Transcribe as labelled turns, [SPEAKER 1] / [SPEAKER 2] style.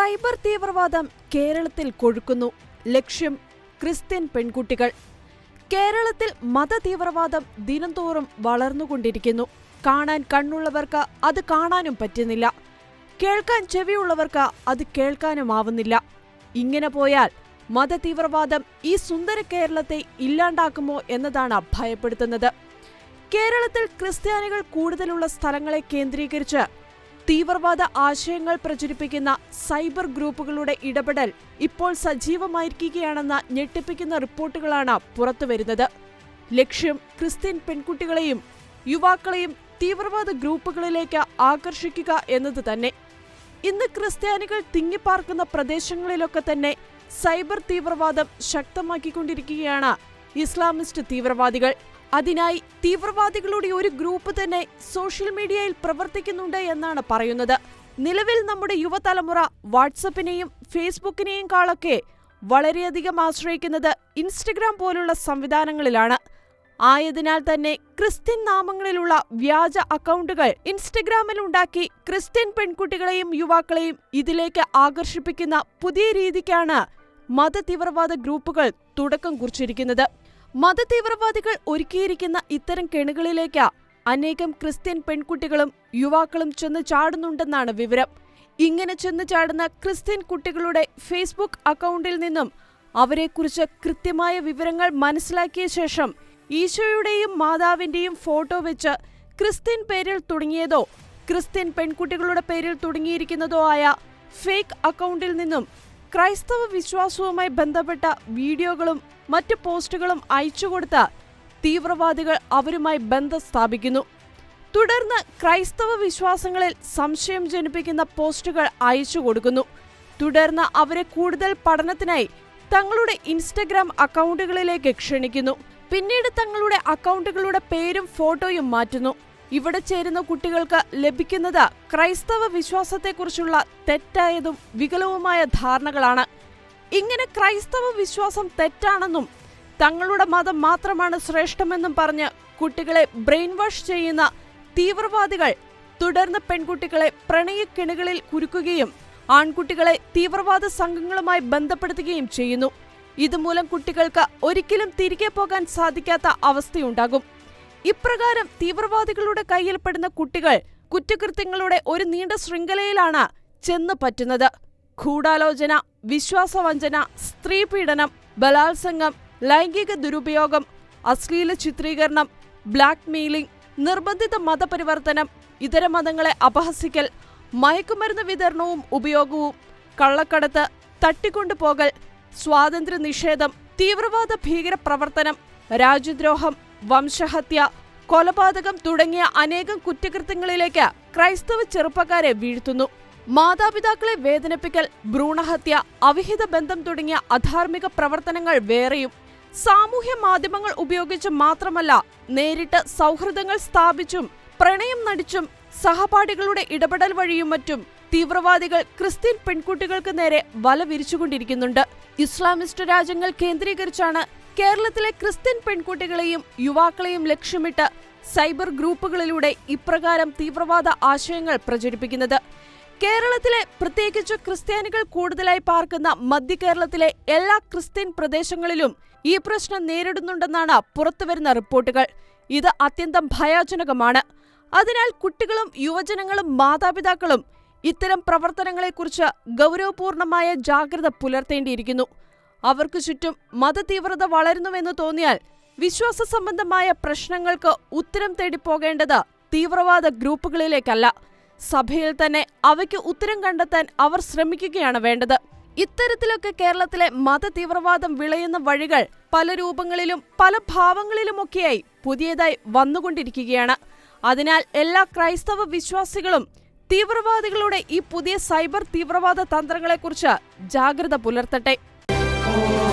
[SPEAKER 1] Cyber തീവ്രവാദം കേരളത്തിൽ കൊഴുക്കുന്നു. ലക്ഷ്യം ക്രിസ്ത്യൻ പെൺകുട്ടികൾ. കേരളത്തിൽ മതതീവ്രവാദം ദിനംതോറും വളർന്നുകൊണ്ടിരിക്കുന്നു. കാണാൻ കണ്ണുള്ളവർക്ക് അത് കാണാനും പറ്റുന്നില്ല. കേൾക്കാൻ ചെവിയുള്ളവർക്ക് അത് കേൾക്കാനുമാവുന്നില്ല. ഇങ്ങനെ പോയാൽ മതതീവ്രവാദം ഈ സുന്ദര കേരളത്തെ ഇല്ലാണ്ടാക്കുമോ എന്നതാണ് ഭയപ്പെടുത്തുന്നത്. കേരളത്തിൽ ക്രിസ്ത്യാനികൾ കൂടുതലുള്ള സ്ഥലങ്ങളെ കേന്ദ്രീകരിച്ച് തീവ്രവാദ ആശയങ്ങൾ പ്രചരിപ്പിക്കുന്ന സൈബർ ഗ്രൂപ്പുകളുടെ ഇടപെടൽ ഇപ്പോൾ സജീവമായിരിക്കുകയാണെന്ന ഞെട്ടിപ്പിക്കുന്ന റിപ്പോർട്ടുകളാണ് പുറത്തുവരുന്നത്. ലക്ഷ്യം ക്രിസ്ത്യൻ പെൺകുട്ടികളെയും യുവാക്കളെയും തീവ്രവാദ ഗ്രൂപ്പുകളിലേക്ക് ആകർഷിക്കുക എന്നത് തന്നെ. ഇന്ന് ക്രിസ്ത്യാനികൾ തിങ്ങിപ്പാർക്കുന്ന പ്രദേശങ്ങളിലൊക്കെ തന്നെ സൈബർ തീവ്രവാദം ശക്തമാക്കിക്കൊണ്ടിരിക്കുകയാണ് ഇസ്ലാമിസ്റ്റ് തീവ്രവാദികൾ. അതിനായി തീവ്രവാദികളുടെ ഒരു ഗ്രൂപ്പ് തന്നെ സോഷ്യൽ മീഡിയയിൽ പ്രവർത്തിക്കുന്നുണ്ട് എന്നാണ് പറയുന്നത്. നിലവിൽ നമ്മുടെ യുവതലമുറ വാട്സപ്പിനെയും ഫേസ്ബുക്കിനെയും കാളൊക്കെ വളരെയധികം ആശ്രയിക്കുന്നത് ഇൻസ്റ്റഗ്രാം പോലുള്ള സംവിധാനങ്ങളിലാണ്. ആയതിനാൽ തന്നെ ക്രിസ്ത്യൻ നാമങ്ങളിലുള്ള വ്യാജ അക്കൗണ്ടുകൾ ഇൻസ്റ്റഗ്രാമിൽ ഉണ്ടാക്കി ക്രിസ്ത്യൻ പെൺകുട്ടികളെയും യുവാക്കളെയും ഇതിലേക്ക് ആകർഷിപ്പിക്കുന്ന പുതിയ രീതിക്കാണ് മതതീവ്രവാദ ഗ്രൂപ്പുകൾ തുടക്കം കുറിച്ചിരിക്കുന്നത്. മതതീവ്രവാദികൾ ഒരുക്കിയിരിക്കുന്ന ഇത്തരം കെണികളിലേക്ക് അനേകം ക്രിസ്ത്യൻ പെൺകുട്ടികളും യുവാക്കളും ചെന്ന് ചാടുന്നുണ്ടെന്നാണ് വിവരം. ഇങ്ങനെ ചെന്ന് ചാടുന്ന ക്രിസ്ത്യൻ കുട്ടികളുടെ ഫേസ്ബുക്ക് അക്കൗണ്ടിൽ നിന്നും അവരെക്കുറിച്ച് കൃത്യമായ വിവരങ്ങൾ മനസ്സിലാക്കിയ ശേഷം ഈശോയുടെയും മാതാവിന്റെയും ഫോട്ടോ വെച്ച് ക്രിസ്ത്യൻ പേരിൽ തുടങ്ങിയതോ ക്രിസ്ത്യൻ പെൺകുട്ടികളുടെ പേരിൽ തുടങ്ങിയിരിക്കുന്നതോ ആയ ഫേക്ക് അക്കൗണ്ടിൽ നിന്നും ക്രൈസ്തവ വിശ്വാസവുമായി ബന്ധപ്പെട്ട വീഡിയോകളും മറ്റ് പോസ്റ്റുകളും അയച്ചുകൊടുത്ത തീവ്രവാദികൾ അവരുമായി ബന്ധം സ്ഥാപിക്കുന്നു. തുടർന്ന് ക്രൈസ്തവ വിശ്വാസങ്ങളിൽ സംശയം ജനിപ്പിക്കുന്ന പോസ്റ്റുകൾ അയച്ചു കൊടുക്കുന്നു. തുടർന്ന് അവരെ കൂടുതൽ പഠനത്തിനായി തങ്ങളുടെ ഇൻസ്റ്റഗ്രാം അക്കൗണ്ടുകളിലേക്ക് ക്ഷണിക്കുന്നു. പിന്നീട് തങ്ങളുടെ അക്കൗണ്ടുകളുടെ പേരും ഫോട്ടോയും മാറ്റുന്നു. ഇവിടെ ചേരുന്ന കുട്ടികൾക്ക് ലഭിക്കുന്നത് ക്രൈസ്തവ വിശ്വാസത്തെക്കുറിച്ചുള്ള തെറ്റായതും വികലവുമായ ധാരണകളാണ്. ഇങ്ങനെ ക്രൈസ്തവ വിശ്വാസം തെറ്റാണെന്നും തങ്ങളുടെ മതം മാത്രമാണ് ശ്രേഷ്ഠമെന്നും പറഞ്ഞ് കുട്ടികളെ ബ്രെയിൻ വാഷ് ചെയ്യുന്ന തീവ്രവാദികൾ തുടർന്ന് പെൺകുട്ടികളെ പ്രണയക്കിണികളിൽ കുരുക്കുകയും ആൺകുട്ടികളെ തീവ്രവാദ സംഘങ്ങളുമായി ബന്ധപ്പെടുത്തുകയും ചെയ്യുന്നു. ഇതുമൂലം കുട്ടികൾക്ക് ഒരിക്കലും തിരികെ പോകാൻ സാധിക്കാത്ത അവസ്ഥയുണ്ടാകും. ഇപ്രകാരം തീവ്രവാദികളുടെ കയ്യിൽപ്പെടുന്ന കുട്ടികൾ കുറ്റകൃത്യങ്ങളുടെ ഒരു നീണ്ട ശൃംഖലയിലാണ് ചെന്ന് പറ്റുന്നത്. ഗൂഢാലോചന വിശ്വാസവഞ്ചന സ്ത്രീപീഡനം ബലാത്സംഗം ലൈംഗിക ദുരുപയോഗം അശ്ലീല ചിത്രീകരണം ബ്ലാക്ക് മെയിലിംഗ് നിർബന്ധിത മതപരിവർത്തനം ഇതര മതങ്ങളെ അപഹസിക്കൽ മയക്കുമരുന്ന് വിതരണവും ഉപയോഗവും കള്ളക്കടത്ത് തട്ടിക്കൊണ്ടുപോകൽ സ്വാതന്ത്ര്യ നിഷേധം തീവ്രവാദ ഭീകര പ്രവർത്തനം രാജ്യദ്രോഹം വംശഹത്യ കൊലപാതകം തുടങ്ങിയ അനേകം കുറ്റകൃത്യങ്ങളിലേക്ക് ക്രൈസ്തവ ചെറുപ്പക്കാരെ വീഴ്ത്തുന്നു. മാതാപിതാക്കളെ വേദനിപ്പിക്കൽ ഭ്രൂണഹത്യ അവിഹിത ബന്ധം തുടങ്ങിയ അധാർമിക പ്രവർത്തനങ്ങൾ വേറെയും സാമൂഹ്യ മാധ്യമങ്ങൾ ഉപയോഗിച്ച് മാത്രമല്ല നേരിട്ട് സൗഹൃദങ്ങൾ സ്ഥാപിച്ചും പ്രണയം നടിച്ചും സഹപാഠികളുടെ ഇടപെടൽ വഴിയും മറ്റും തീവ്രവാദികൾ ക്രിസ്ത്യൻ പെൺകുട്ടികൾക്ക് നേരെ വല വിരിച്ചുകൊണ്ടിരിക്കുന്നുണ്ട് ഇസ്ലാമിസ്റ്റ് രാജ്യങ്ങൾ കേന്ദ്രീകരിച്ചാണ് കേരളത്തിലെ ക്രിസ്ത്യൻ പെൺകുട്ടികളെയും യുവാക്കളെയും ലക്ഷ്യമിട്ട് സൈബർ ഗ്രൂപ്പുകളിലൂടെ ഇപ്രകാരം തീവ്രവാദ ആശയങ്ങൾ പ്രചരിപ്പിക്കുന്നത്. കേരളത്തിലെ പ്രത്യേകിച്ച് ക്രിസ്ത്യാനികൾ കൂടുതലായി പാർക്കുന്ന മധ്യ കേരളത്തിലെ എല്ലാ ക്രിസ്ത്യൻ പ്രദേശങ്ങളിലും ഈ പ്രശ്നം നേരിടുന്നുണ്ടെന്നാണ് പുറത്തുവരുന്ന റിപ്പോർട്ടുകൾ. ഇത് അത്യന്തം ഭയാജനകമാണ്. അതിനാൽ കുട്ടികളും യുവജനങ്ങളും മാതാപിതാക്കളും ഇത്തരം പ്രവർത്തനങ്ങളെക്കുറിച്ച് ഗൗരവപൂർണമായ ജാഗ്രത പുലർത്തേണ്ടിയിരിക്കുന്നു. അവർക്ക് ചുറ്റും മതതീവ്രത വളരുന്നുവെന്ന് തോന്നിയാൽ വിശ്വാസ സംബന്ധമായ പ്രശ്നങ്ങൾക്ക് ഉത്തരം തേടി പോകേണ്ടത് തീവ്രവാദ ഗ്രൂപ്പുകളിലേക്കല്ല. സഭയിൽ തന്നെ അവയ്ക്ക് ഉത്തരം കണ്ടെത്താൻ അവർ ശ്രമിക്കുകയാണ് വേണ്ടത്. ഇത്തരത്തിലൊക്കെ കേരളത്തിലെ മതതീവ്രവാദം വിളയുന്ന വഴികൾ പല രൂപങ്ങളിലും പല ഭാവങ്ങളിലുമൊക്കെയായി പുതിയതായി വന്നുകൊണ്ടിരിക്കുകയാണ്. അതിനാൽ എല്ലാ ക്രൈസ്തവ വിശ്വാസികളും തീവ്രവാദികളുടെ ഈ പുതിയ സൈബർ തീവ്രവാദ തന്ത്രങ്ങളെക്കുറിച്ച് ജാഗ്രത പുലർത്തട്ടെ. Lord.